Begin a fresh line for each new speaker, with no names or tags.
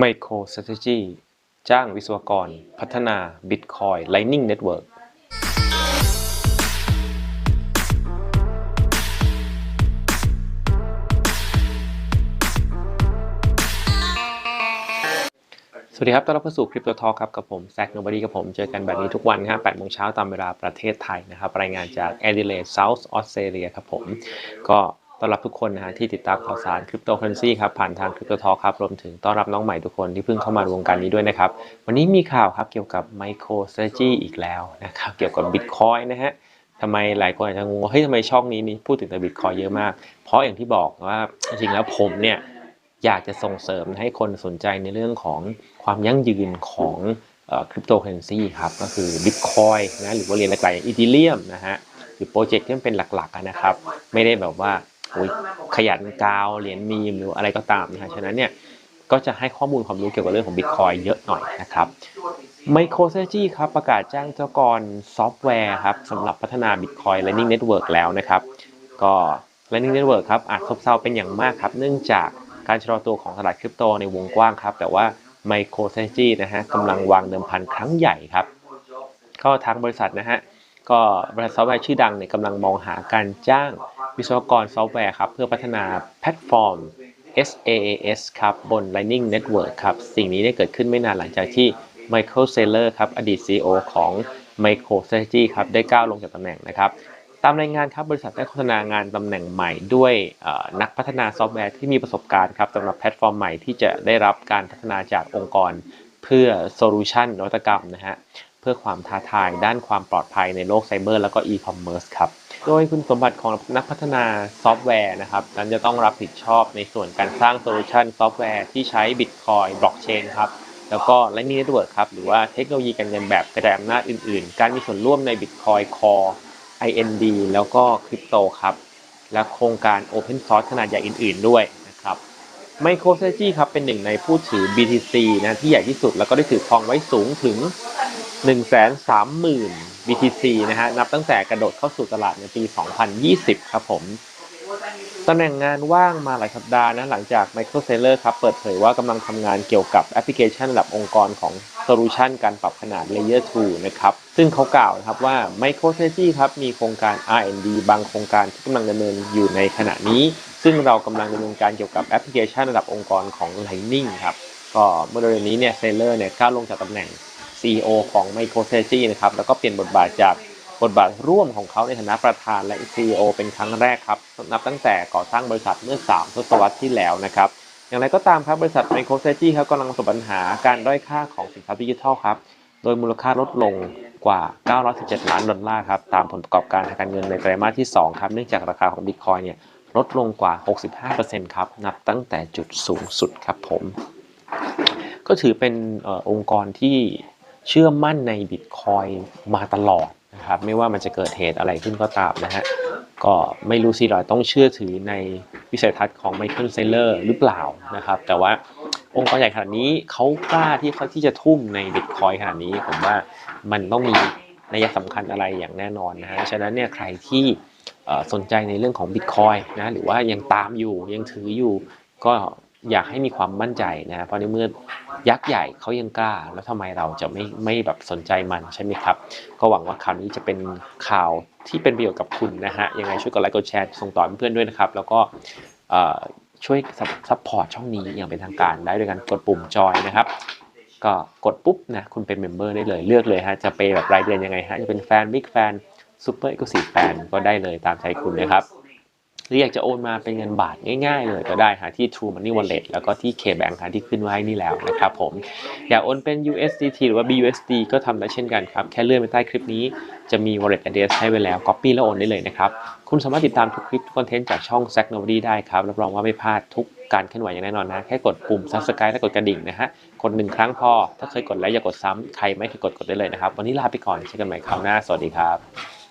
MicroStrategy จ้างวิศวกร พัฒนา Bitcoin Lightning Network สวัสดีครับ ต้อนรับเข้าสู่คริปโตทอครับ กับผมแซกโนบอดี้กับผม เจอกันแบบนี้ทุกวันครับ8โมงเช้าตามเวลาประเทศไทยนะครับ รายงานจากแอดิเลดเซาท์ออสเตรเลียครับผม ก็ ต้อนรับทุกคนนะฮะที่ติดตามข่าวสารคริปโตเคอเรนซีครับผ่านทางคริปโตทอ k ครับรวมถึงต้อนรับน้องใหม่ทุกคนที่เพิ่งเข้ามาในวงการนี้ด้วยนะครับ วันนี้มีข่าวครับเกี่ยวกับ MicroStrategy อีกแล้วนะครับเกี่ยวกับ Bitcoin นะฮะทำไมหลายคนอาจจะงงว่าเฮ้ยทำไมช่องนี้นี่พูดถึงแต่บิตคอยเยอะมาก เพราะอย่างที่บอกว่าจริงๆแล้วผมเนี่ยอยากจะส่งเสริมให้คนสนใจในเรื่องของความยั่งยืนของคริปโตเคอเรนซีครับก็คือบิตคอยนะหรือว่าเหรียญหลักๆอย่างอีทีเรียมนะฮะหรือโปรเจกต์ที่มันเป็นหลักๆอะนะครับ ไม่ได้แบบว่าโอ้ย ขยันกาวเหรียญมีมหรืออะไรก็ตามนะฮะฉะนั้นเนี่ยก็จะให้ข้อมูลความรู้เกี่ยวกับเรื่องของบิตคอยเยอะหน่อยนะครับ MicroStrategy ครับประกาศจ้างเจ้ากรซอฟต์แวร์ครับสำหรับพัฒนา Bitcoin Lightning Network แล้วนะครับ ก็ Lightning Network ครับอาจซบเซาเป็นอย่างมากครับ เนื่องจากการชะลอตัวของตลาดคริปโตในวงกว้างครับ แต่ว่า MicroStrategy นะฮะกำลังวางเดิมพันครั้งใหญ่ครับ ก็ทางบริษัทนะฮะ ก็บริษัทซอฟต์แวร์ชื่อดังเนี่ยกำลังมองหาการจ้างวิศวกรซอฟต์แวร์ครับ เพื่อพัฒนาแพลตฟอร์ม SaaS ครับ บน Lightning Network ครับ สิ่งนี้ได้เกิดขึ้นไม่นานหลังจากที่ Michael Saylor ครับ อดีต CEO ของ MicroStrategy ครับ ได้ก้าวลงจากตำแหน่งนะครับ ตามรายงานครับ บริษัทได้โฆษณางานตำแหน่งใหม่ด้วยนักพัฒนาซอฟต์แวร์ที่มีประสบการณ์ครับสำหรับแพลตฟอร์มใหม่ที่จะได้รับการพัฒนาจากองค์กรเพื่อโซลูชันนวัตกรรมนะฮะ เพื่อความท้าทายด้านความปลอดภัยในโลกไซเบอร์แล้วก็อีคอมเมิร์ซครับโดยคุณสมบัติของนักพัฒนาซอฟต์แวร์นะครับนั้นจะต้องรับผิดชอบในส่วนการสร้างโซลูชันซอฟต์แวร์ที่ใช้ Bitcoin บล็อกเชนครับแล้วก็ Lightning Network ครับหรือว่าเทคโนโลยีการเงินแบบกระจายอำนาจอื่น ๆ การมีส่วนร่วมใน Bitcoin Core IND แล้วก็คริปโตครับและโครงการ Open Source ขนาดใหญ่อื่น ๆ ด้วยนะครับ MicroStrategy ครับเป็นหนึ่งในผู้ถือ BTC นะที่ใหญ่ที่สุดแล้วก็ได้ถือครองไว้สูงถึง 130,000 BTC นะฮะ นับตั้งแต่กระโดดเข้าสู่ตลาดในปี 2020 ครับผม ตำแหน่งงานว่างมาหลายสัปดาห์นะ หลังจาก Michael Saylor ครับ เปิดเผยว่ากำลังทำงานเกี่ยวกับแอปพลิเคชันระดับองค์กรของโซลูชันการปรับขนาด Layer 2 นะครับ ซึ่งเขากล่าวนะครับว่า MicroStrategy ครับ มีโครงการ R&D บางโครงการที่กำลังดำเนินอยู่ในขณะนี้ ซึ่งเรากำลังดำเนินการเกี่ยวกับแอปพลิเคชันระดับองค์กรของ Lightning ครับ ก็เมื่อเดือนนี้เนี่ย Saylor เนี่ยก้าวลงจากตำแหน่ง CEO ของ MicroStrategy นะครับ แล้วก็เปลี่ยนบทบาทจากบทบาทร่วมของเขาในฐานะประธานและ CEO เป็นครั้งแรกครับ นับตั้งแต่ก่อตั้งบริษัทเมื่อ 3 ทศวรรษที่แล้วนะครับ อย่างไรก็ตามครับบริษัท MicroStrategy ครับกำลังประสบปัญหาการด้อยค่าของสินทรัพย์ดิจิทัลครับ โดยมูลค่าลดลงกว่า 917 ล้านดอลลาร์ครับ ตามผลประกอบการทางการเงินในไตรมาสที่ 2 ครับ เนื่องจากราคาของ Bitcoin เนี่ยลดลงกว่า 65%ครับ นับตั้งแต่จุดสูงสุดครับผม ก็ถือเป็นอองค์กรที่ เชื่อมั่นในบิตคอยมาตลอดนะครับไม่ว่ามันจะเกิดเหตุอะไรขึ้นก็ตามนะฮะก็ไม่รู้สิเราต้องเชื่อถือในวิสัยทัศน์ของไมเคิลเซเลอร์หรือเปล่านะครับ แต่ว่าองค์กรใหญ่ขนาดนี้เขากล้าที่เขาที่จะทุ่มในบิตคอยขนาดนี้ผมว่ามันต้องมีนัยสำคัญอะไรอย่างแน่นอนนะฮะฉะนั้นเนี่ยใครที่สนใจในเรื่องของบิตคอยนะหรือว่ายังตามอยู่ยังถืออยู่ก็ อยากให้มีความมั่นใจนะเพราะในเมื่อยักษ์ใหญ่เขายังกล้า แล้วทำไมเราจะไม่ไม่แบบสนใจมันใช่ไหมครับ ก็หวังว่าข่าวนี้จะเป็นข่าวที่เป็นประโยชน์กับคุณนะฮะยังไงช่วยกดไลค์กดแชร์ส่งต่อเพื่อนด้วยนะครับ แล้วก็เอ่อช่วยซัพพอร์ตช่องนี้อย่างเป็นทางการได้ด้วยการกดปุ่มจอยนะครับก็กดปุ๊บนะคุณเป็นเมมเบอร์ได้เลยเลือกเลยฮะจะไปแบบรายเดือนยังไงฮะจะเป็นแฟนบิ๊กแฟนซูเปอร์เอ็กซ์ซีแฟนก็ได้เลยตามใจคุณนะครับ หรืออยากจะโอนมาเป็นเงินบาทง่าย ๆ เลยก็ได้หาที่ True Money Wallet แล้วก็ที่ KBank หาที่ขึ้นไว้นี่แล้วนะครับผม อยากโอนเป็น USDT หรือว่า BUSD ก็ทำได้เช่นกันครับ แค่เลื่อนไปใต้คลิปนี้จะมี wallet address ให้ไว้แล้ว Copy แล้วโอนได้เลยนะครับ คุณสามารถติดตามทุกคลิปทุกคอนเทนต์จากช่อง Zack Nobody ได้ครับรับรองว่าไม่พลาดทุกการเคลื่อนไหวอย่างแน่นอนนะ แค่กดปุ่ม Subscribe และกดกระดิ่งนะฮะ กดหนึ่งครั้งพอ ถ้าเคยกดแล้วอย่ากดซ้ำใครไม่เคยกดกดได้เลยนะครับ วันนี้ลาไปก่อนเจอกันใหม่คราวหน้า สวัสดีครับ